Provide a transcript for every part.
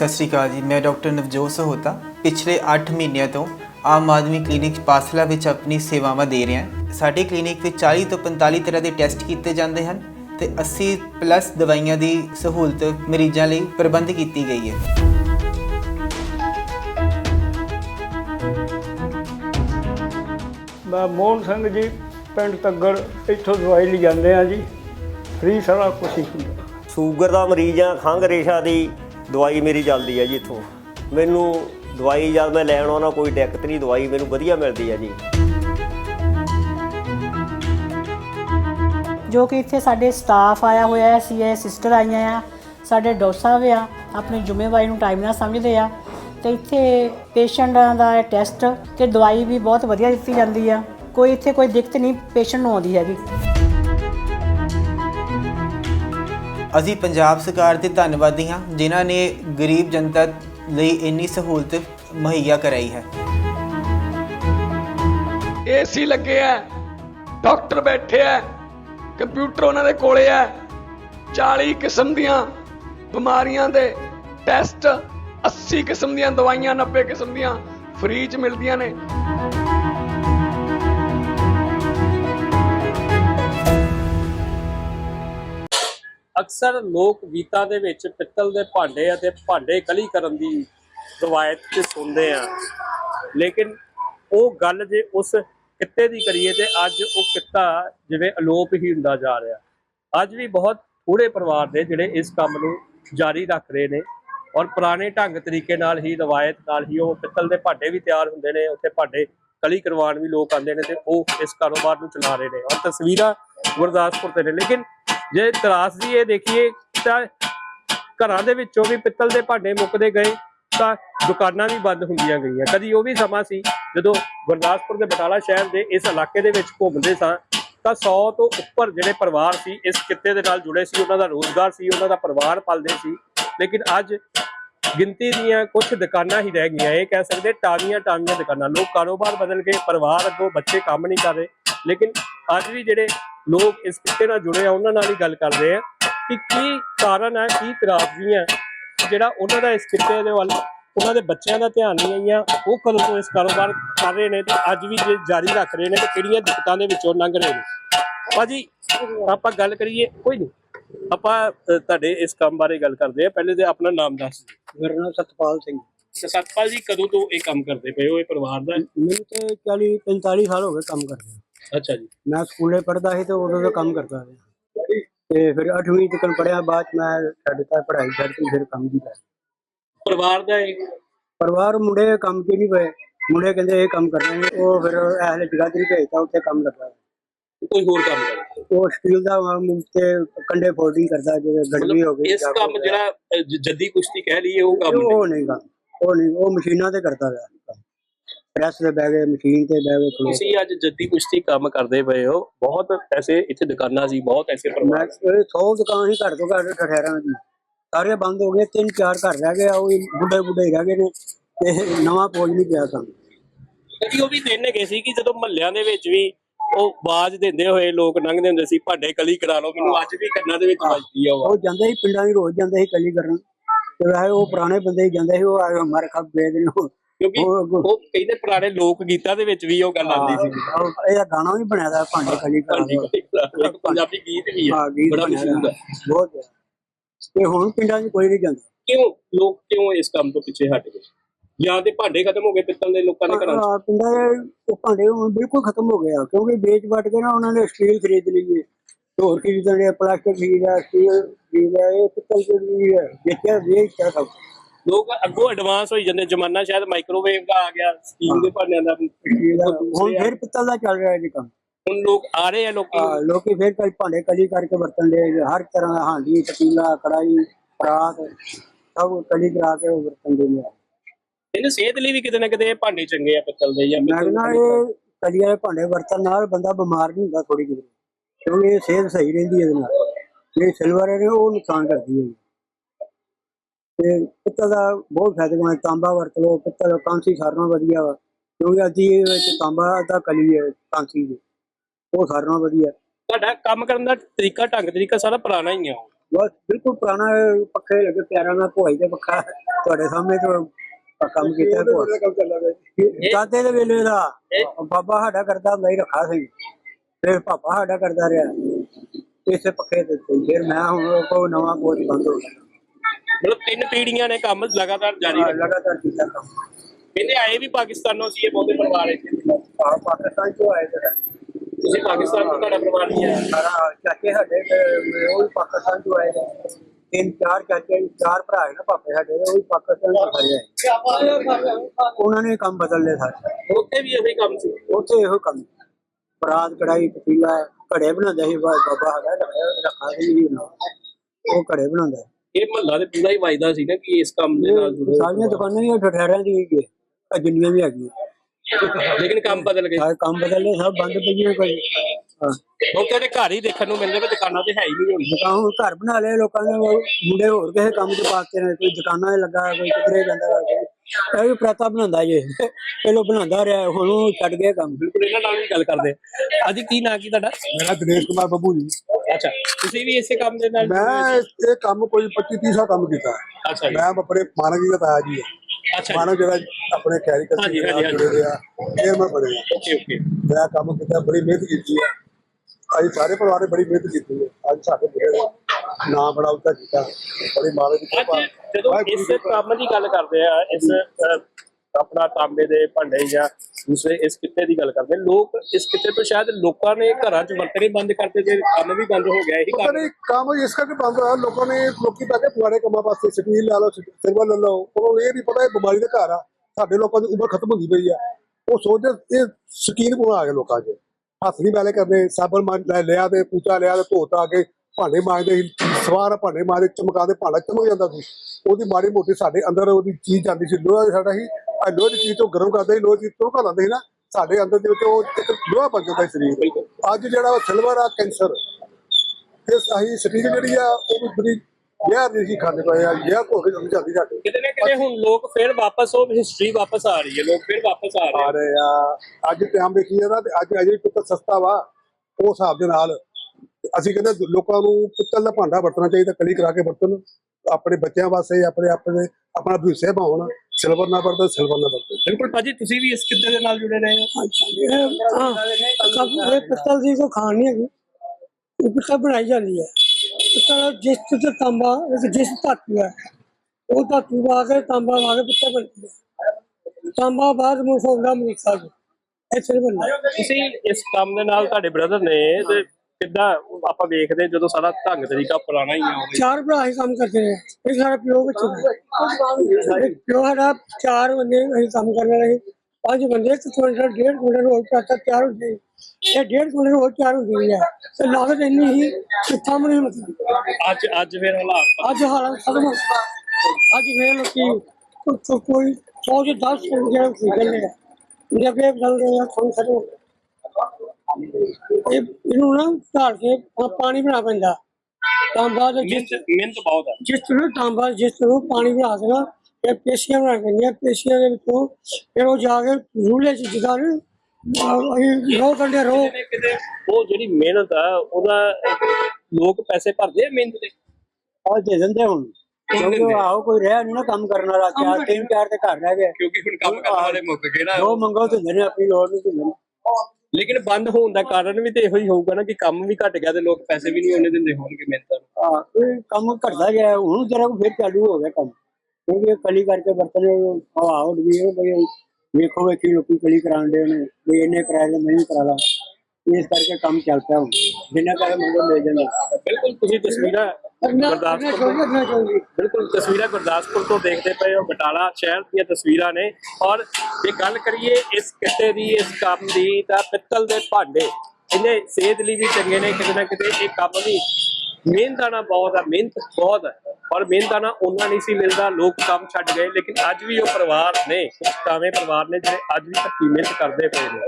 ਸਤਿ ਸ਼੍ਰੀ ਅਕਾਲ ਜੀ ਮੈਂ ਡਾਕਟਰ ਨਵਜੋਤ ਸਹੋਤਾ। ਪਿਛਲੇ 8 ਮਹੀਨਿਆਂ ਤੋਂ ਆਮ ਆਦਮੀ ਕਲੀਨਿਕ ਪਾਸਲਾ ਵਿੱਚ ਆਪਣੀ ਸੇਵਾਵਾਂ ਦੇ ਰਿਹਾ ਹਾਂ। ਸਾਡੇ ਕਲੀਨਿਕ ਵਿੱਚ 40 ਤੋਂ 45 ਤਰ੍ਹਾਂ ਦੇ ਟੈਸਟ ਕੀਤੇ ਜਾਂਦੇ ਹਨ ਤੇ 80 ਪਲੱਸ ਦਵਾਈਆਂ ਦੀ ਸਹੂਲਤ ਮਰੀਜ਼ਾਂ ਲਈ ਪ੍ਰਬੰਧ ਕੀਤੀ ਗਈ ਹੈ। ਮੈਂ ਮੋਹਨ ਸਿੰਘ ਜੀ ਪਿੰਡ ਤੱਗੜ ਇੱਥੋਂ ਦਵਾਈ ਲਈ ਜਾਂਦੇ ਆ ਜੀ। ਫ੍ਰੀ ਸਾਰਾ ਕੁਛ ਹੀ ਹੁੰਦਾ। ਸ਼ੂਗਰ ਦਾ ਮਰੀਜ਼ ਆ ਖੰਘ ਰੇਸ਼ਾ ਦੀ ਦਵਾਈ ਮੇਰੀ ਚੱਲਦੀ ਹੈ ਜੀ ਇੱਥੋਂ। ਮੈਨੂੰ ਦਵਾਈ ਜਦ ਮੈਂ ਲੈਣ ਆਉਣਾ, ਕੋਈ ਦਿੱਕਤ ਨਹੀਂ, ਦਵਾਈ ਮੈਨੂੰ ਵਧੀਆ ਮਿਲਦੀ ਹੈ ਜੀ। ਜੋ ਕਿ ਇੱਥੇ ਸਾਡੇ ਸਟਾਫ ਆਇਆ ਹੋਇਆ ਹੈ ਸੀਏ ਸਿਸਟਰ ਆਈਆਂ ਆ, ਸਾਡੇ ਡਾਕਟਰ ਸਾਹਿਬ ਆ, ਆਪਣੀ ਜ਼ਿੰਮੇਵਾਰੀ ਨੂੰ ਟਾਈਮ ਨਾਲ ਸਮਝਦੇ ਆ। ਤੇ ਇੱਥੇ ਪੇਸ਼ੈਂਟਾਂ ਦਾ ਟੈਸਟ ਤੇ ਦਵਾਈ ਵੀ ਬਹੁਤ ਵਧੀਆ ਦਿੱਤੀ ਜਾਂਦੀ ਆ। ਕੋਈ ਇੱਥੇ ਕੋਈ ਦਿੱਕਤ ਨਹੀਂ ਪੇਸ਼ੈਂਟ ਨੂੰ ਆਉਂਦੀ ਹੈਗੀ। ਅਸੀਂ ਪੰਜਾਬ ਸਰਕਾਰ ਦੇ ਧੰਨਵਾਦੀ ਹਾਂ, ਜਿਨ੍ਹਾਂ ਨੇ ਗਰੀਬ ਜਨਤਾ ਲਈ ਇੰਨੀ ਸਹੂਲਤ ਮੁਹੱਈਆ ਕਰਾਈ ਹੈ। ਏਸੀ ਲੱਗੇ ਆ, ਡਾਕਟਰ ਬੈਠੇ ਆ, ਕੰਪਿਊਟਰ ਉਹਨਾਂ ਦੇ ਕੋਲੇ ਆ 40 ਕਿਸਮ ਦੀਆਂ ਬਿਮਾਰੀਆਂ ਦੇ ਟੈਸਟ 80 ਕਿਸਮ ਦੀਆਂ ਦਵਾਈਆਂ 90 ਕਿਸਮ ਦੀਆਂ ਫ੍ਰੀ ਚ ਮਿਲਦੀਆਂ ਨੇ। ਅਕਸਰ ਲੋਕ ਗੀਤਾਂ ਦੇ ਵਿੱਚ ਪਿੱਤਲ ਦੇ ਭਾਂਡੇ ਅਤੇ ਭਾਂਡੇ ਕਲੀ ਕਰਨ ਦੀ ਰਵਾਇਤ ਤੇ ਸੁਣਦੇ ਆ। ਲੇਕਿਨ ਉਹ ਗੱਲ ਜੇ ਉਸ ਕਿੱਤੇ ਦੀ ਕਰੀਏ ਤੇ ਅੱਜ ਉਹ ਕਿੱਤਾ ਜਿਵੇਂ ਅਲੋਪ ਹੀ ਹੁੰਦਾ ਜਾ ਰਿਹਾ। ਅੱਜ ਵੀ ਬਹੁਤ ਥੋੜੇ ਪਰਿਵਾਰ ਦੇ ਜਿਹੜੇ ਇਸ ਕੰਮ ਨੂੰ ਜਾਰੀ ਰੱਖ ਰਹੇ ਨੇ ਔਰ ਪੁਰਾਣੇ ਢੰਗ ਤਰੀਕੇ ਨਾਲ ਹੀ, ਰਵਾਇਤ ਨਾਲ ਹੀ ਉਹ ਪਿੱਤਲ ਦੇ ਭਾਂਡੇ ਵੀ ਤਿਆਰ ਹੁੰਦੇ ਨੇ, ਉੱਥੇ ਭਾਂਡੇ ਕਲੀ ਕਰਵਾਉਣ ਵੀ ਲੋਕ ਆਉਂਦੇ ਨੇ ਤੇ ਉਹ ਇਸ ਕਾਰੋਬਾਰ ਨੂੰ ਚਲਾ ਰਹੇ ਨੇ। ਔਰ ਤਸਵੀਰਾਂ ਗੁਰਦਾਸਪੁਰ ਤੇ ਨੇ। ਲੇਕਿਨ ਜੇ ਤਰਾਸ ਦੀ ਇਹ ਦੇਖੀਏ ਤਾਂ ਘਰਾਂ ਦੇ ਵਿੱਚੋਂ ਵੀ ਪਿੱਤਲ ਦੇ ਭਾਂਡੇ ਮੁੱਕਦੇ ਗਏ ਤਾਂ ਦੁਕਾਨਾਂ ਵੀ ਬੰਦ ਹੁੰਦੀਆਂ ਗਈਆਂ। ਕਦੀ ਉਹ ਵੀ ਸਮਾਂ ਸੀ ਜਦੋਂ ਗੁਰਦਾਸਪੁਰ ਦੇ ਬਟਾਲਾ ਸ਼ਹਿਰ ਦੇ ਇਸ ਇਲਾਕੇ ਦੇ ਵਿੱਚ ਘੁੰਮਦੇ ਸਾਂ, ਤਾਂ 100 ਤੋਂ ਉੱਪਰ ਜਿਹੜੇ ਪਰਿਵਾਰ ਸੀ, ਇਸ ਕਿੱਤੇ ਦੇ ਨਾਲ ਜੁੜੇ ਸੀ, ਉਹਨਾਂ ਦਾ ਰੋਜ਼ਗਾਰ ਸੀ, ਉਹਨਾਂ ਦਾ ਪਰਿਵਾਰ ਪਲਦੇ ਸੀ। ਲੇਕਿਨ ਅੱਜ ਗਿਣਤੀ ਦੀਆਂ ਕੁਝ ਦੁਕਾਨਾਂ ਹੀ ਰਹਿ ਗਈਆਂ। ਇਹ ਕਹਿ ਸਕਦੇ ਟਾਵੀਆਂ ਟਾਵੀਆਂ ਦੁਕਾਨਾਂ। ਲੋਕ ਕਾਰੋਬਾਰ ਬਦਲ ਗਏ ਪਰਿਵਾਰ ਅੱਗੋਂ ਬੱਚੇ ਕੰਮ ਨਹੀਂ ਕਰ ਰਹੇ। ਲੇਕਿਨ ਅੱਜ ਵੀ ਜਿਹੜੇ ਲੋਕ ਇਸ ਕਿੱਤੇ ਨਾਲ ਜੁੜੇ ਆ, ਉਹਨਾਂ ਨਾਲ ਹੀ ਗੱਲ ਕਰ ਰਹੇ ਆ ਕਿ ਕੀ ਕਾਰਨ ਹੈ ਕੀ ਤਰਾਜ਼ੀਆਂ ਜਿਹੜਾ ਉਹਨਾਂ ਦਾ ਇਸ ਕਿੱਤੇ ਦੇ ਵੱਲ, ਉਹਨਾਂ ਦੇ ਬੱਚਿਆਂ ਦਾ ਧਿਆਨ ਨਹੀਂ ਆਈਆਂ। ਉਹ ਕਦੋਂ ਤੋਂ ਇਸ ਕਾਰੋਬਾਰ ਕਰ ਰਹੇ ਨੇ ਤੇ ਅੱਜ ਵੀ ਜੇ ਜਾਰੀ ਰੱਖ ਰਹੇ ਨੇ, ਤੇ ਕਿਹੜੀਆਂ ਦਿੱਕਤਾਂ ਦੇ ਵਿੱਚੋਂ ਲੰਘ ਰਹੇ ਨੇ? ਭਾਜੀ, ਆਪਾਂ ਗੱਲ ਕਰੀਏ, ਕੋਈ ਨਹੀਂ। ਆਪਾਂ ਅ, ਤੁਹਾਡੇ ਇਸ ਕੰਮ ਬਾਰੇ ਗੱਲ ਕਰਦੇ ਆ ਪਹਿਲੇ ਤੇ ਆਪਣਾ ਨਾਮ ਦੱਸ ਦਿਓ। ਮੇਰਾ ਨਾਮ ਸਤਪਾਲ ਸਿੰਘ ਤੇ ਸਤਪਾਲ ਜੀ ਕਦੋਂ ਤੋਂ ਇਹ ਕੰਮ ਕਰਦੇ ਪਏ ਹੋ? ਇਹ ਪਰਿਵਾਰ ਦਾ? ਮੈਨੂੰ ਤੇ 40 45 ਸਾਲ ਹੋ ਗਏ ਕੰਮ ਕਰਦੇ ਅੱਛਾ ਜੀ। ਮੈਂ ਸਕੂਲੇ ਪੜ੍ਹਦਾ ਸੀ ਤੇ ਉਦੋਂ ਦਾ ਕੰਮ ਕਰਦਾ ਰਿਹਾ। ਤੇ ਫਿਰ 8ਵੀਂ ਤੱਕ ਪੜਿਆ ਬਾਅਦ 'ਚ ਮੈਂ ਛੱਡ ਦਿੱਤਾ ਪੜ੍ਹਾਈ ਛੱਡ ਕੇ ਫਿਰ ਕੰਮ ਕੀਤਾ ਪਰਿਵਾਰ ਦਾ ਇਹ? ਪਰਿਵਾਰ ਮੁੰਡੇ ਕੰਮ 'ਚ ਨਹੀਂ ਪਏ। ਮੁੰਡੇ ਕਹਿੰਦੇ ਇਹ ਕੰਮ ਕਰਨਾ ਹੈ ਉਹ ਫਿਰ ਅਹਲੇ ਜਗਾਦਰੀ ਭੇਜਤਾ ਉੱਥੇ ਕੰਮ ਲੱਗਾ ਕੋਈ ਹੋਰ ਕੰਮ ਕਰਦੇ? ਉਹ ਸਟੀਲ ਦਾ ਮੁੰਹ ਤੇ ਕੰਡੇ ਫੋਲਡਿੰਗ ਕਰਦਾ ਜਿਵੇਂ ਗੜਵੀ ਹੋ ਗਈ ਇਸ ਕੰਮ ਜਿਹੜਾ ਅ, ਜ- ਜੱਦੀ ਕੁਸ਼ਤੀ ਕਹਿ ਲਈਏ ਉਹ ਕੰਮ ਉਹ ਨਹੀਂ? ਗਾ ਉਹ ਨਹੀਂ ਉਹ ਮਸ਼ੀਨਾਂ ਤੇ ਕਰਦਾ ਰਿਹਾ। ਪ੍ਰੈਸ ਤੇ ਬਹਿ ਗਏ ਮਸ਼ੀਨ ਤੇ ਬਹਿ ਗਏ ਖਲੋ ਤੁਸੀਂ ਅੱਜ ਜੱਦੀ ਕੁਸ਼ਤੀ ਕੰਮ ਕਰਦੇ ਪਏ ਹੋ ਬਹੁਤ ਐਸੇ ਇੱਥੇ ਦੁਕਾਨਾਂ ਸੀ ਬਹੁਤ ਐਸੇ ਮੈਂ ਪਰਿਵਾਰ ਇਹ 100 ਦੁਕਾਨ ਹੀ ਘੱਟ ਤੋਂ ਘੱਟ ਠਹਿਰਾਂ ਦੀ। ਸਾਰੇ ਬੰਦ ਹੋ ਗਏ ਤਿੰਨ ਚਾਰ ਘਰ ਰਹਿ ਗਏ ਆ ਉਹ ਵੀ ਬੁੱਢੇ ਬੁੱਢੇ ਹੀ ਰਹਿ ਗਏ ਨੇ ਤੇ ਨਵਾਂ ਪੋਜ ਨਹੀਂ ਪਿਆ ਕੰਮ ਕਦੀ ਉਹ ਵੀ ਦਿਨ ਗਏ ਸੀ ਕਿ ਜਦੋਂ ਮਹੱਲਿਆਂ ਦੇ ਵਿੱਚ ਵੀ ਉਹ ਬਾਜ਼ ਦਿੰਦੇ ਹੋਏ ਲੋਕ ਲੰਘਦੇ ਹੁੰਦੇ ਸੀ ਭਾਂਡੇ ਕਲੀ ਕਰਾ ਲਓ ਮੈਨੂੰ ਅੱਜ ਵੀ ਕੰਨਾਂ ਦੇ ਵਿੱਚ ਵੱਜਦੀ ਆ ਉਹ ਉਹ ਜਾਂਦੇ ਸੀ ਪਿੰਡਾਂ ਦੀ ਰੋਜ਼ ਜਾਂਦੇ ਸੀ ਕਲੀ ਕਰਨ ਤੇ ਵੈਸੇ ਉਹ ਪੁਰਾਣੇ ਬੰਦੇ ਹੀ ਜਾਂਦੇ ਸੀ ਉਹ ਆ ਹਮਾਰੇ ਖੱਬ ਗਏ ਨੇ ਉਹ ਕਿਉਂਕਿ ਉਹ ਉਹ ਕਹਿੰਦੇ ਪੁਰਾਣੇ ਲੋਕ ਗੀਤਾਂ ਦੇ ਵਿੱਚ ਵੀ ਉਹ ਗੱਲ ਆਉਂਦੀ ਸੀ ਇਹਦਾ ਗਾਣਾ ਵੀ ਬਣਿਆ ਦਾ ਭਾਂਡੇ ਕਲੀ ਕਰਾ ਲਓ। ਕਲੀ ਕਰਾ ਲਓ। ਇੱਕ ਪੰਜਾਬੀ ਗੀਤ ਵੀ ਆ ਗੀਤ ਬੜਾ ਬਣਿਆ ਮਸ਼ਹੂਰ ਦਾ ਹੈ ਬਹੁਤ ਜ਼ਿਆਦਾ। ਤੇ ਹੁਣ ਪਿੰਡਾਂ 'ਚ ਕੋਈ ਨਹੀਂ ਜਾਂਦਾ ਕਿਉਂ ਲੋਕ ਕਿਉਂ ਇਸ ਕੰਮ ਤੋਂ ਪਿੱਛੇ ਹਟ ਗਏ ਜਾਂ ਤੇ ਭਾਂਡੇ ਖਤਮ ਹੋ ਗਏ ਪਿੱਤਲ ਦੇ ਲੋਕਾਂ ਦੇ ਘਰਾਂ 'ਚ? ਹਾਂ, ਪਿੰਡਾਂ ਦੇ ਉਹ ਭਾਂਡੇ ਹੁਣ ਬਿਲਕੁਲ ਖਤਮ ਹੋ ਗਿਆ ਕਿਉਂਕਿ ਵੇਚ ਵਟ ਕੇ ਨਾ ਉਹਨਾਂ ਨੇ ਸਟੀਲ ਖਰੀਦ ਲਈ ਹੈ ਹੋਰ ਖਰੀਦਣੇ ਪਲਾਸਟਿਕ ਖਰੀਦਿਆ ਸਟੀਲ ਖਰੀਦਿਆ ਇਹ ਪਿੱਤਲ ਦੀ ਵੀ ਹੈ ਵੇਚਿਆ ਵੇਚਿਆ ਸਭ। ਲੋਕ ਅੱਗੋਂ ਐਡਵਾਂਸ ਹੋਈ ਜਾਂਦੇ ਜ਼ਮਾਨਾ ਸ਼ਾਇਦ ਮਾਈਕ੍ਰੋਵੇਵ ਦਾ ਆ ਗਿਆ ਸਟੀਲ ਦੇ ਭਾਂਡਿਆਂ ਦਾ। ਹੁਣ ਫਿਰ ਪਿੱਤਲ ਦਾ ਚੱਲ ਰਿਹਾ ਜੀ ਕੰਮ ਹੁਣ ਲੋਕ ਆ ਰਹੇ ਆ ਲੋਕੀ। ਹਾਂ, ਲੋਕੀ ਫਿਰ ਕਈ ਭਾਂਡੇ ਕਲੀ ਕਰਕੇ ਵਰਤਣ ਦੇ ਹਰ ਤਰ੍ਹਾਂ ਦਾ ਹਾਂਡੀ ਪਤੀਲਾ ਕੜਾਈ ਪਰਾਤ ਸਭ ਕਲੀ ਕਰਾ ਕੇ ਉਹ ਵਰਤਣ ਦੇ ਨੇ। ਇਹਨੂੰ ਸਿਹਤ ਲਈ ਵੀ ਕਿਤੇ ਨਾ ਕਿਤੇ ਇਹ ਭਾਂਡੇ ਚੰਗੇ ਆ ਪਿੱਤਲ ਦੇ ਜਾਂ ਮੈਂ ਪਿੱਤਲ ਕਹਿੰਦਾ ਦੇ ਇਹ ਕਲੀ ਵਾਲੇ ਭਾਂਡੇ ਵਰਤਣ ਨਾਲ ਬੰਦਾ ਬਿਮਾਰ ਨਹੀਂ ਹੁੰਦਾ ਥੋੜੀ ਜਿਹੀ। ਕਿਉਂਕਿ ਇਹ ਸਿਹਤ ਸਹੀ ਰਹਿੰਦੀ ਹੈ ਇਹਦੇ ਨਾਲ। ਜਿਹੜੀ ਸਿਲਵਰ ਹੈ ਉਹ ਨੁਕਸਾਨ ਕਰਦੀ ਹੈ। ਤੇ ਪਿੱਤਲ ਦਾ ਬਹੁਤ ਫਾਇਦੇਮੰਦ ਹੈ। ਤਾਂਬਾ ਵਰਤ ਲਓ ਪਿੱਤਲ ਕਾਂਸੀ ਸਾਰਿਆਂ ਨਾਲੋਂ ਵਧੀਆ ਵਾ। ਕਿਉਂਕਿ ਅੱਜ ਇਹ ਵਿੱਚ ਤਾਂਬਾ ਦਾ ਕਲੀ ਹੈ ਕਾਂਸੀ ਦੀ। ਉਹ ਸਾਰਿਆਂ ਨਾਲੋਂ ਵਧੀਆ। ਤੁਹਾਡਾ ਕੰਮ ਕਰਨ ਦਾ ਤਰੀਕਾ ਢੰਗ ਤਰੀਕਾ ਸਾਰਾ ਪੁਰਾਣਾ ਹੀ ਆ ਬਸ ਬਿਲਕੁਲ ਪੁਰਾਣਾ ਪੱਖੇ ਲੱਗੇ ਪਿਆਰਾਂ ਨਾਲ ਭੋਈ ਦੇ ਪੱਖਾ ਤੁਹਾਡੇ ਸਾਹਮਣੇ ਤੋਂ ਕੰਮ ਕੀਤਾ ਭੋਈ ਦਾਦੇ ਦੇ ਵੇਲੇ ਦਾ। ਬਾਬਾ ਸਾਡਾ ਕਰਦਾ ਹੁੰਦਾ ਹੀ ਰੱਖਾ ਸੀ। ਫਿਰ ਪਾਪਾ ਸਾਡਾ ਕਰਦਾ ਰਿਹਾ। ਇਸੇ ਪੱਖੇ ਤੇ। ਫਿਰ ਮੈਂ ਹੁਣ ਕੋ ਨਵਾਂ ਕੋਈ ਬੰਦ ਹੋ ਗਿਆ। ਮਤਲਬ ਤਿੰਨ ਪੀੜ੍ਹੀਆਂ ਨੇ ਕੰਮ ਲਗਾਤਾਰ ਜਾਰੀ ਹਾਂ, ਰੱਖਿਆ। ਲਗਾਤਾਰ ਕੀਤਾ ਕੰਮ। ਕਹਿੰਦੇ ਆਏ ਵੀ ਪਾਕਿਸਤਾਨੋਂ ਸੀ ਇਹ ਬਹੁਤੇ ਪਰਿਵਾਰ ਇੱਥੇ ਆ ਪਾਕਿਸਤਾਨ ਤੋਂ ਆਏ ਤੇ ਤੁਸੀਂ ਪਾਕਿਸਤਾਨ ਤੋਂ ਤੁਹਾਡਾ ਪਰਿਵਾਰ ਨਹੀਂ ਆਇਆ। ਸਾਰਾ ਚਾਚੇ ਸਾਡੇ ਤੇ ਉਹ ਵੀ ਪਾਕਿਸਤਾਨ ਤੋਂ ਆਏ ਨੇ। ਤਿੰਨ ਚਾਰ ਚਾਚੇ ਚਾਰ ਭਰਾ ਹੈ ਨਾ ਪਾਪੇ ਸਾਡੇ ਉਹ ਵੀ ਪਾਕਿਸਤਾਨ ਤੋਂ ਸਾਰੇ ਆਏ ਉਹਨਾਂ ਨੇ ਕੰਮ ਬਦਲ ਲਏ ਸਾਰੇ। ਉੱਥੇ ਵੀ ਇਹੀ ਕੰਮ ਸੀ? ਉੱਥੇ ਇਹੋ ਕੰਮ। ਬਰਾਤ ਕੜਾਈ ਪਤੀਲਾ ਘੜੇ ਬਣਾਉਂਦਾ ਸੀ ਬਾ- ਬਾਬਾ ਸਾਡਾ ਰੱਖਿਆ- ਰੱਖਾ ਸੀ ਜੀ ਨਾਲ ਉਹ ਘੜੇ ਬਣਾਉਂਦਾ ਇਹ ਮਹੱਲਾ ਤੇ ਪੂਰਾ ਹੀ ਵਾਇਦਾ ਸੀ ਨਾ ਕਿ ਇਸ ਕੰਮ ਦੇ ਨਾਲ ਜੁੜੇ ਸਾਰੀਆਂ ਦੁਕਾਨਾਂ ਵੀ ਠਠਿਆਰਾਂ ਦੀ ਹੈਗੀ ਆ ਜਿੰਨੀਆਂ ਵੀ ਹੈਗੀਆਂ। ਲੇਕਿਨ ਕੰਮ ਬਦਲ ਗਏ। ਸਾਰੇ ਕੰਮ ਬਦਲੇ ਸਭ ਬੰਦ ਪਈਆਂ ਕੋਈ। ਹਾਂ। ਲੋਕਾਂ ਦੇ ਘਰ ਹੀ ਦੇਖਣ ਨੂੰ ਮਿਲਦੇ ਵੀ ਦੁਕਾਨਾਂ ਤੇ ਹੈ ਹੀ ਨਹੀਂ ਹੁਣ। ਦੁਕਾਨ ਹੁਣ ਘਰ ਬਣਾ ਲਏ ਲੋਕਾਂ ਨੇ ਉਹ ਮੁੰਡੇ ਹੋਰ ਕਿਸੇ ਕੰਮ 'ਚ ਪਾਤੇ ਨੇ ਕੋਈ ਦੁਕਾਨਾਂ 'ਤੇ ਲੱਗਾ ਕੋਈ ਕਿਧਰੇ ਜਾਂਦਾ ਕੋਈ। ਇਹ ਵੀ ਪ੍ਰਤਾ ਬਣਾਉਂਦਾ ਜੇ। ਪਹਿਲੋਂ ਬਣਾਉਂਦਾ ਰਿਹਾ ਹੁਣ ਉਹ ਛੱਡ ਗਿਆ ਕੰਮ। ਬਿਲਕੁਲ ਇਹਨਾਂ ਨਾਲ ਵੀ ਗੱਲ ਕਰਦੇ। ਅੱਜ ਕੀ ਨਾਂ ਕੀ ਤੁਹਾਡਾ? ਮੇਰਾ ਦਿਨੇਸ਼ ਕੁਮਾਰ ਬੱਬੂ ਜੀ। ਅੱਛਾ ਤੁਸੀਂ ਵੀ ਇਸੇ ਕੰਮ ਦੇ ਨਾਲ ਮੈਂ ਇਹ ਕੰਮ ਕੋਈ 25 30 ਸਾਲ ਕੰਮ ਕੀਤਾ। ਹੈ। ਅੱਛਾ ਜੀ। ਮੈਂ ਆਪਣੇ ਮਾਨਕ ਜੀ ਦਾ ਤਾਇਆ ਜੀ ਹਾਂ ਅੱਛਾ ਮਾਨਕ ਜਿਹੜਾ ਆਪਣੇ ਹਾਂਜੀ, ਹਾਂਜੀ, ਹਾਂਜੀ। ਜੁੜੇ ਆ ਇਹ ਮੈਂ ਬਣਿਆ ਓਕੇ ਓਕੇ। ਮੈਂ ਕੰਮ ਕੀਤਾ ਬੜੀ ਮਿਹਨਤ ਕੀਤੀ ਹੈ ਅਸੀਂ ਸਾਰੇ ਪਰਿਵਾਰ ਨੇ ਬੜੀ ਮਿਹਨਤ ਕੀਤੀ ਹੈ। ਅੱਜ ਸਾਡੇ ਬੁਰੇ ਨਾਮ ਬੜਾ ਉੱਚਾ ਕੀਤਾ। ਬੜੀ ਮਾਲਕ ਦੀ ਕਿਰਪਾ। ਜਦੋਂ ਇਸ। ਕੰਮ ਦੀ ਗੱਲ ਕਰਦੇ ਆ ਇਸ ਆਪਣਾ ਤਾਂਬੇ ਦੇ ਭਾਂਡੇ ਜਾਂ ਦੂਸਰੇ ਇਸ ਕਿੱਤੇ ਦੀ ਗੱਲ ਕਰਦੇ ਲੋਕ ਇਸ ਕਿੱਤੇ ਤੋਂ ਸ਼ਾਇਦ ਲੋਕਾਂ ਨੇ ਘਰਾਂ 'ਚ ਵਰਤਣੇ ਬੰਦ ਕਰਤੇ ਤੇ ਕੰਮ ਵੀ ਬੰਦ ਹੋ ਗਿਆ ਇਹੀ ਨਹੀਂ ਕੰਮ ਇਸ ਕਰਕੇ ਬੰਦ ਹੋਇਆ ਲੋਕਾਂ ਨੇ ਲੋਕੀ ਤਾਂ ਕਿ ਪੁਆੜੇ ਕੰਮਾਂ ਵਾਸਤੇ ਸਟੀਲ ਲਾ ਲਓ ਸਿਲਵਰ ਲੈ ਲਓ। ਉਹਨਾਂ ਨੂੰ ਇਹ ਨਹੀਂ ਪਤਾ ਇਹ ਬਿਮਾਰੀ ਦਾ ਘਰ ਆ। ਸਾਡੇ ਲੋਕਾਂ ਦੀ ਉਮਰ ਖਤਮ ਹੁੰਦੀ ਪਈ ਆ। ਉਹ ਸੋਚਦੇ ਇਹ ਸਕੀਨ ਆ ਗਏ ਲੋਕਾਂ 'ਚ। ਹੱਥ ਨਹੀਂ ਮੈਲੇ ਕਰਨੇ ਸਾਬਣ ਮਾਰ ਲੈ ਲਿਆ ਤੇ ਪੂਚਾ ਲਿਆ ਤੇ ਧੋਤਾ ਕੇ ਭਾਂਡੇ ਮਾਂਜਦੇ ਸਵਾਰ ਭਾਂਡੇ ਮਾਂਜਦੇ ਚਮਕਾਦੇ ਭਾਂਡਾ ਚਮਕ ਜਾਂਦਾ ਸੀ। ਉਹਦੀ ਮਾੜੀ ਮੋਟੀ ਸਾਡੇ ਅੰਦਰ ਉਹਦੀ ਚੀਜ਼ ਜਾਂਦੀ ਸੀ ਲੋਹਾ ਸਾਡਾ ਹੀ ਆ ਲੋਹੇ ਦੀ ਚੀਜ਼ ਤੋਂ ਗਰਮ ਕਰਦੇ ਸੀ ਲੋਹੇ ਦੀ ਤੋਂ ਘਾ ਲੈਂਦੇ ਸੀ ਨਾ ਸਾਡੇ ਅੰਦਰ ਦੇ ਵਿੱਚ ਉਹ ਇੱਕ ਲੋਹਾ ਬਣ ਜਾਂਦਾ ਸੀ ਸਰੀਰ। ਅੱਜ ਜਿਹੜਾ ਸਿਲਵਰ ਆ ਕੈਂਸਰ। ਤੇ ਅਸੀਂ ਸਟੀਲ ਜਿਹੜੀ ਆ ਉਹ ਵੀ ਬੜੀ ਜ਼ਹਿਰ ਨਹੀਂ ਸੀ ਖਾਂਦੇ ਪਏ ਆ ਜ਼ਹਿਰ ਕੋ ਕੇ ਜਾਂਦੀ ਸਾਡੇ ਕਿਤੇ ਨਾ ਕਿਤੇ ਹੁਣ ਲੋਕ ਫਿਰ ਵਾਪਸ ਉਹ ਹਿਸਟਰੀ ਵਾਪਸ ਆ ਰਹੀ ਹੈ ਲੋਕ ਫਿਰ ਵਾਪਸ ਆ ਰਹੇ ਆ। ਰਹੇ ਆ। ਅੱਜ ਟਾਈਮ ਦੇਖੀਏ ਨਾ ਤੇ ਅੱਜ ਅਜੇ ਪਿੱਤਲ ਸਸਤਾ ਵਾ ਉਹ ਹਿਸਾਬ ਦੇ ਨਾਲ। ਅਸੀਂ ਕਹਿੰਦੇ ਲੋਕਾਂ ਨੂੰ ਪਿੱਤਲ ਦਾ ਭਾਂਡਾ ਵਰਤਣਾ ਚਾਹੀਦਾ ਕਲੀ ਕਰਾ ਕੇ ਵਰਤਣ। ਆਪਣੇ ਬੱਚਿਆਂ ਵਾਸਤੇ ਆਪਣੇ ਆਪਣੇ ਆਪਣਾ ਭਵਿੱਖ ਬਣਾਉਣ ਸਿਲਵਰ ਨਾ ਵਰਤਣ ਸਿਲਵਰ ਨਾ ਵਰਤਣ ਬਿਲਕੁਲ ਭਾਜੀ ਤੁਸੀਂ ਵੀ ਇਸ ਕਿੱਤੇ ਦੇ ਨਾਲ ਜੁੜੇ ਰਹੇ ਹੋ? ਇਹ ਪਿੱਤਲ ਦੀ ਕੋਈ ਖਾਣ ਨਹੀਂ ਹੈਗੀ। ਪਿੱਤਲ ਬਣਾਈ ਜਾਂਦੀ ਹੈ। ਪਿੱਤਲ ਜਿਸ ਤੇ ਤਾਂਬਾ ਜਿਸ ਧਾਤੂ ਹੈ ਉਹ ਧਾਤੂ ਪਾ ਕੇ ਤਾਂਬਾ ਲਾ ਕੇ ਪਿੱਤਲ ਬਣਦੀ ਹੈ। ਤਾਂਬਾ ਬਾਅਦ ਮੁਖ ਹੁੰਦਾ ਅਮਰੀਕਾ ਚ ਇੱਥੇ ਬਣਦਾ ਤੁਸੀਂ ਇਸ ਕੰਮ ਦੇ ਨਾਲ ਤੁਹਾਡੇ ਬ੍ਰਦਰ ਨੇ ਤੇ ਕਿੱਦਾਂ ਆਪਾਂ ਵੇਖਦੇ ਜਦੋਂ ਸਾਰਾ ਢੰਗ ਤਰੀਕਾ ਪੁਰਾਣਾ ਹੀ ਆ ਉਹ ਚਾਰ ਭਰਾ ਹੀ ਕੰਮ ਕਰਦੇ ਨੇ। ਇਹ ਸਾਡਾ ਪਿਓ ਵਿੱਚ ਪਿਓ ਸਾਡਾ ਚਾਰ ਬੰਦੇ ਅਸੀਂ ਕੰਮ ਕਰਨ ਵਾਲੇ ਪੰਜ ਬੰਦੇ ਇੱਕ ਕੁਇੰਟਲ ਡੇਢ ਕੁਇੰਟਲ ਰੋਜ਼ ਪ੍ਰਾਤਾ ਤਿਆਰ ਹੁੰਦੇ ਸੀ। ਇਹ ਡੇਢ ਕੁਇੰਟਲ ਰੋਜ਼ ਤਿਆਰ ਹੁੰਦੀ ਹੈ। ਤੇ ਲਾਗਤ ਇੰਨੀ ਹੀ ਕਿ ਕੰਮ ਨਹੀਂ ਮਤਲਬ ਅੱਜ ਅੱਜ ਫਿਰ ਹਾਲਾਤ ਅੱਜ ਹਾਲਾਤ ਖਤਮ ਹੋ ਗਏ। ਅੱਜ ਵੇਖ ਲੋ ਕਿ ਕੋ- ਕੋ- ਕੋਈ ਸੌ ਦੇ 10 ਜਿਹੜੇ ਖਰੀਦਣੇ ਆ। ਜੇ ਅੱਗੇ ਚੱਲ ਰਹੇ ਆ ਖਤਮ ਹੋ ਗਿਆ ਇਹ ਇਹਨੂੰ ਨਾ ਢਾਲ ਕੇ ਪਾ- ਪਾਣੀ ਬਣਾ ਪੈਂਦਾ। ਤਾਂਬਾ ਦੇ ਜਿਸ ਮਿਹਨਤ ਬਹੁਤ ਹੈ ਜਿਸ ਤਰ੍ਹਾਂ ਤਾਂਬਾ ਜਿਸ ਤਰ੍ਹਾਂ ਪਾਣੀ ਬਣਾ ਨਾ ਇਹ ਪੇਸ਼ੀਆਂ ਬਣਾ ਪੈਂਦੀਆਂ ਪੇਸ਼ੀਆਂ ਦੇ ਵਿੱਚੋਂ ਫਿਰ ਉਹ ਜਾ ਕੇ ਰੂਲੇ ਚ ਅਸੀਂ ਰੋ ਕੰਡੇ ਰੋ। ਕਿਤੇ ਉਹ ਜਿਹੜੀ ਮਿਹਨਤ ਆ ਉਹਦਾ ਲੋਕ ਪੈਸੇ ਭਰਦੇ ਆ ਮਿਹਨਤ ਦੇ ਆ ਦੇ ਦਿੰਦੇ ਹੁਣ। ਕਿਉਂਕਿ ਆਹੋ ਕੋਈ ਰਿਹਾ ਨਹੀਂ ਨਾ ਕੰਮ ਕਰਨ ਵਾਲਾ ਚਾਰ ਤਿੰਨ ਚਾਰ ਤੇ ਘਰ ਰਹਿ ਗਏ। ਕਿਉਂਕਿ ਹੁਣ ਕੰਮ ਕਰਨ ਵਾਲੇ ਮੁੱਕ ਗਏ ਨਾ। ਜੋ ਮੰਗੋ ਦਿੰਦੇ ਨੇ ਆਪਣੀ ਲੋੜ ਨਹੀਂ ਦਿੰਦੇ ਨੇ ਲੇਕਿਨ ਬੰਦ ਹੋਣ ਦਾ ਕਾਰਨ ਵੀ ਤੇ ਇਹੋ ਹੀ ਹੋਊਗਾ ਨਾ ਕਿ ਕੰਮ ਵੀ ਘਟ ਗਿਆ ਤੇ ਲੋਕ ਪੈਸੇ ਵੀ ਨਹੀਂ ਉਹਨੇ ਦਿੰਦੇ ਹੋਣਗੇ ਮਿਹਨਤਾਂ ਨੂੰ ਇਹ ਕੰਮ ਘਟਦਾ ਗਿਆ ਹੁਣ ਜਰਾ ਕੁ ਫਿਰ ਚਾਲੂ ਹੋ ਗਿਆ ਕੰਮ। ਕਿਉਂਕਿ ਇਹ ਕਲੀ ਕਰਕੇ ਬਰਤਨ ਹਵਾ ਉੱਡ ਗਈ ਉਹ ਬਈ ਵੇਖੋ ਵੇਖੀ ਲੋਕੀ ਕਲੀ ਕਰਾਉਂਦੇ ਨੇ ਵੀ ਇਹਨੇ ਕਰਾਇਆ ਤਾਂ ਮੈਂ ਵੀ ਕਰਾ ਲਾ। ਇਸ ਕਰਕੇ ਕੰਮ ਚੱਲ ਪਿਆ ਹੁਣ ਬਿਨਾਂ ਕਰੇ ਮੰਗੋ ਮਿਲ ਜਾਂਦੇ। ਬਿਲਕੁਲ ਤੁਸੀਂ ਤਸਵੀਰਾਂ ਗੁਰਦਾਸਪੁਰ ਬਿਲਕੁਲ ਤਸਵੀਰਾਂ ਗੁਰਦਾਸਪੁਰ ਤੋਂ ਦੇਖਦੇ ਪਏ ਹੋ ਬਟਾਲਾ ਸ਼ਹਿਰ ਦੀਆਂ ਤਸਵੀਰਾਂ ਨੇ। ਔਰ ਜੇ ਗੱਲ ਕਰੀਏ ਇਸ ਕਿੱਤੇ ਦੀ ਇਸ ਕੰਮ ਦੀ ਤਾਂ ਪਿੱਤਲ ਦੇ ਭਾਂਡੇ ਇਹਨੇ ਸਿਹਤ ਲਈ ਵੀ ਚੰਗੇ ਨੇ ਕਿਤੇ ਨਾ ਕਿਤੇ ਇਹ ਕੰਮ ਵੀ ਮਿਹਨਤਾਨਾ ਬਹੁਤ ਹੈ ਮਿਹਨਤ ਬਹੁਤ ਹੈ ਔਰ ਮਿਹਨਤਾਨਾ ਉਹਨਾਂ ਨਹੀਂ ਸੀ ਮਿਲਦਾ, ਲੋਕ ਕੰਮ ਛੱਡ ਗਏ, ਲੇਕਿਨ ਅੱਜ ਵੀ ਉਹ ਪਰਿਵਾਰ ਨੇ ਕਾਵੇਂ ਪਰਿਵਾਰ ਨੇ, ਜਿਹੜੇ ਅੱਜ ਵੀ ਧੱਕੀ ਮਿਹਨਤ ਕਰਦੇ ਪਏ ਨੇ।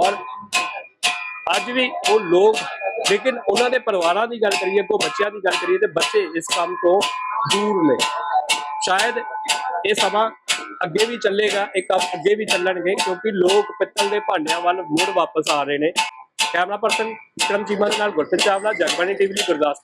ਔਰ ਅੱਜ ਵੀ ਉਹ ਲੋਕ, ਲੇਕਿਨ ਉਹਨਾਂ ਦੇ ਪਰਿਵਾਰਾਂ ਦੀ ਗੱਲ ਕਰੀਏ ਕੋ ਬੱਚਿਆਂ ਦੀ ਗੱਲ ਕਰੀਏ, ਤੇ ਬੱਚੇ ਇਸ ਕੰਮ ਤੋਂ ਦੂਰ ਨੇ। ਸ਼ਾਇਦ ਇਹ ਸਮਾਂ ਅੱਗੇ ਵੀ ਚੱਲੇਗਾ, ਇਹ ਕੰਮ ਅੱਗੇ ਵੀ ਚੱਲਣਗੇ, ਕਿਉਂਕਿ ਲੋਕ ਪਿੱਤਲ ਦੇ ਭਾਂਡਿਆਂ ਵੱਲ ਮੁੜ ਵਾਪਸ ਆ ਰਹੇ ਨੇ। ਕੈਮਰਾ ਪਰਸਨ ਵਿਕਰਮ ਚੀਮਾ ਦੇ ਨਾਲ ਗੁਰਪ੍ਰੀਤ ਚਾਵਲਾ, ਜਗਬਾਣੀ ਟੀਵੀ ਲਈ ਗੁਰਦਾਸਪੁਰ।